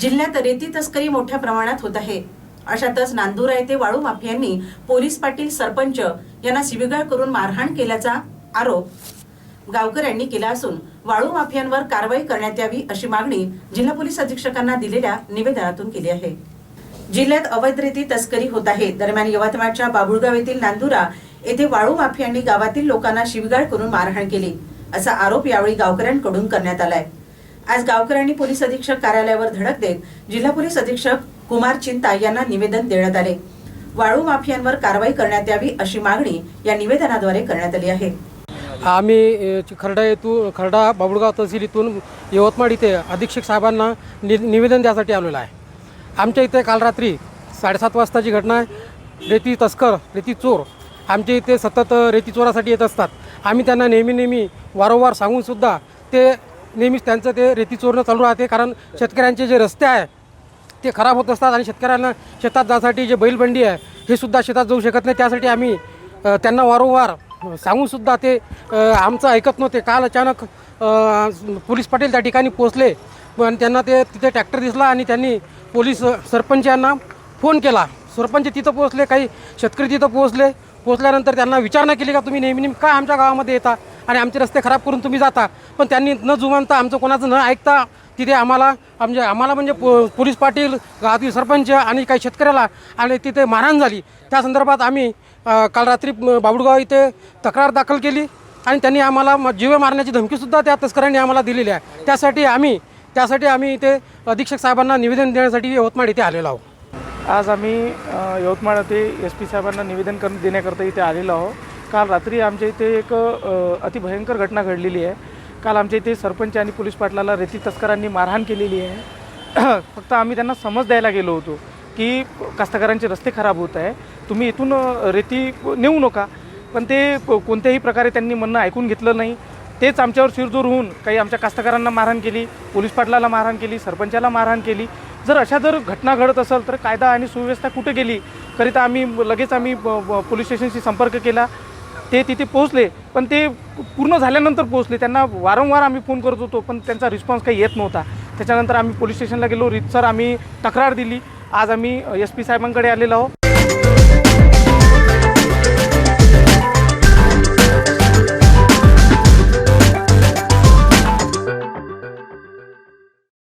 जिल्ह्यात रेती तस्करी मोठ्या प्रमाणात होत आहे. अशातच नांदुरा येथे वाळू माफियांनी पोलीस पाटील सरपंच यांना शिबिगाळ करून मारहाण केल्याचा आरोप गावकऱ्यांनी केला असून वाळू माफियांवर कारवाई करण्यात यावी अशी मागणी जिल्हा पोलीस अधीक्षकांना दिलेल्या निवेदनातून केली आहे. जिल्ह्यात अवैध रेती तस्करी होत आहे. दरम्यान यवतमाळच्या बाबुळगाव येथील नांदुरा येथे वाळू माफियांनी गावातील लोकांना शिबिगाळ करून मारहाण केली. असा आरोप यावेळी गावकऱ्यांकडून करण्यात आलाय. आज गावकऱ्यांनी पोलीस अधीक्षक कार्यालयावर धडक देत जिल्हा पोलीस अधीक्षक कुमार चिंता यांना निवेदन देण्यात आले. वाळू माफियांवर कारवाई करण्यात यावी अशी मागणी या निवेदनाद्वारे करण्यात आली आहे. आम्ही खरडा खर्डा येथून खर्डा बाबुळगाव तहसील इथून यवतमाळ इथे अधीक्षक साहेबांना नि निवेदन द्यासाठी आलेलो आहे. आमच्या इथे काल रात्री साडेसात वाजताची घटना आहे. रेती तस्कर रेती चोर आमच्या इथे सतत रेती चोरासाठी येत असतात. आम्ही त्यांना नेहमी नेहमी वारंवार सांगूनसुद्धा ते नेहमीच त्यांचं ते रेती चोरणं चालू राहते कारण शेतकऱ्यांचे जे रस्ते आहे ते खराब होत असतात आणि शेतकऱ्यांना शेतात जाण्यासाठी जे बैलबंडी आहे हे सुद्धा शेतात जाऊ शकत नाही. त्यासाठी आम्ही त्यांना वारंवार सांगूनसुद्धा ते आमचं ऐकत नव्हते. काल अचानक पोलीस पाटील त्या ठिकाणी पोचले पण त्यांना ते तिथे ट्रॅक्टर दिसला आणि त्यांनी पोलीस सरपंच यांना फोन केला. सरपंच तिथं पोहोचले काही शेतकरी तिथं पोहोचले. पोहोचल्यानंतर त्यांना विचारणा केली का तुम्ही नेहमी नेहमी का आमच्या गावामध्ये येता? आणि आमचे रस्ते खराब करून तुम्ही जाता. पण त्यांनी न जुमानता आमचं कोणाचं न ऐकता तिथे आम्हाला म्हणजे आम्हाला म्हणजे पो पोलीस पाटील गावातील सरपंच आणि काही शेतकऱ्याला आणि तिथे मारहाण झाली. त्या संदर्भात आम्ही काल रात्री बाबुडगाव बाबुळगाव इथे तक्रार दाखल केली आणि त्यांनी आम्हाला जीवे मारण्याची धमकीसुद्धा त्या तस्करांनी आम्हाला दिलेली आहे. त्यासाठी आम्ही त्यासाठी आम्ही इथे अधीक्षक साहेबांना निवेदन देण्यासाठी यवतमाळ इथे आलेलो आहोत. आज आम्ही यवतमाळ येथे एस पी साहेबांना निवेदन कर देण्याकरता इथे आलेलो आहोत. काल रात्री आमच्या इथे एक अतिभयंकर घटना घडलेली आहे. काल आमच्या इथे सरपंच आणि पोलीस पाटलाला रेती तस्करांनी मारहाण केलेली आहे. फक्त आम्ही त्यांना समज द्यायला गेलो होतो की कास्तकारांचे रस्ते खराब होत आहे. तुम्ही इथून रेती नेऊ नका. पण ते कोणत्याही प्रकारे त्यांनी म्हणणं ऐकून घेतलं नाही. तेच आमच्यावर शिरजोर होऊन काही आमच्या कास्तकारांना मारहाण केली पोलीस पाटलाला मारहाण केली सरपंचाला मारहाण केली. जर अशा जर घटना घडत असेल तर कायदा आणि सुव्यवस्था कुठे गेली? करिता आम्ही लगेच आम्ही ब- पोलीस स्टेशनशी संपर्क केला. ते तिथे पोहोचले पण ते पूर्ण झाल्यानंतर पोहोचले. त्यांना वारंवार आम्ही फोन करत होतो पण त्यांचा रिस्पॉन्स काही येत नव्हता. त्याच्यानंतर आम्ही पोलीस स्टेशनला गेलो रितसर आम्ही तक्रार दिली. आज आम्ही एस पी साहेबांकडे आलेलो आहोत.